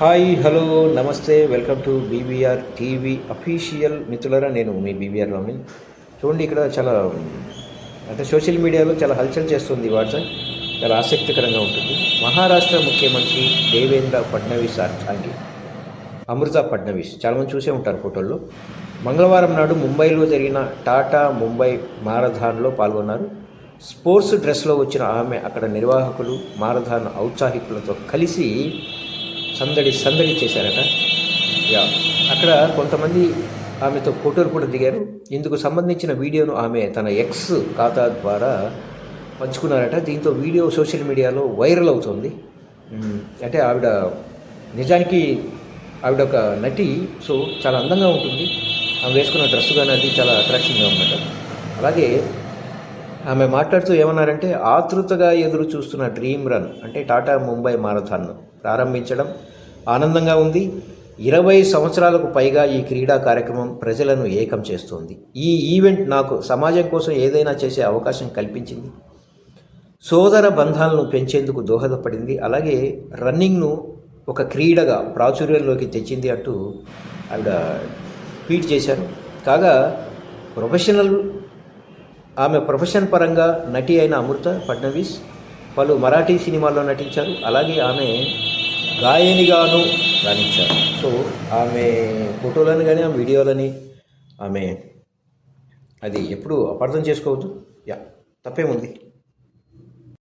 Hi hello నమస్తే welcome to BBR TV official మిత్రులరా నేను మీ బీబీఆర్ రామి చూడండి ఇక్కడ చాలా అంటే సోషల్ మీడియాలో చాలా హల్చల్ చేస్తుంది వాట్సాప్ చాలా ఆసక్తికరంగా ఉంటుంది. మహారాష్ట్ర ముఖ్యమంత్రి దేవేంద్ర ఫడ్నవీస్ అర్థాంగి అమృత ఫడ్నవీస్. చాలామంది చూసే ఉంటారు ఫోటోల్లో. మంగళవారం నాడు ముంబైలో జరిగిన టాటా ముంబై మారథాన్లో పాల్గొన్నారు. స్పోర్ట్స్ డ్రెస్లో వచ్చిన ఆమె అక్కడ నిర్వాహకులు మారథాన్ ఔత్సాహికులతో కలిసి సందడి సందడి చేశారట. యా. అక్కడ కొంతమంది ఆమెతో ఫోటోలు కూడా దిగారు. ఇందుకు సంబంధించిన వీడియోను ఆమె తన ఎక్స్ ఖాతా ద్వారా పంచుకున్నారట. దీంతో వీడియో సోషల్ మీడియాలో వైరల్ అవుతుంది. అంటే ఆవిడ నిజానికి ఆవిడ ఒక నటి సో చాలా అందంగా ఉంటుంది. ఆమె వేసుకున్న డ్రెస్ కానీ అది చాలా అట్రాక్షన్గా ఉందట. అలాగే ఆమె మాట్లాడుతూ ఏమన్నారంటే ఆతృతగా ఎదురు చూస్తున్న డ్రీమ్ రన్ అంటే టాటా ముంబై మారథాన్ ప్రారంభించడం ఆనందంగా ఉంది. ఇరవై సంవత్సరాలకు పైగా ఈ క్రీడా కార్యక్రమం ప్రజలను ఏకం చేస్తోంది. ఈ ఈవెంట్ నాకు సమాజం కోసం ఏదైనా చేసే అవకాశం కల్పించింది. సోదర బంధాలను పెంచేందుకు దోహదపడింది. అలాగే రన్నింగ్ను ఒక క్రీడగా ప్రాచుర్యంలోకి తెచ్చింది అంటూ ఆవిడ ట్వీట్ చేశారు. కాగా ప్రొఫెషనల్ ఆమె ప్రొఫెషన్ పరంగా నటి అయిన అమృత ఫడ్నవీస్ పలు మరాఠీ సినిమాల్లో నటించారు. అలాగే ఆమె గాయనిగాను రాణించారు. సో ఆమె ఫోటోలను కానీ ఆమె వీడియోలని ఆమె అది ఎప్పుడు అపార్థం చేసుకోవద్దు? యా తప్పేముంది?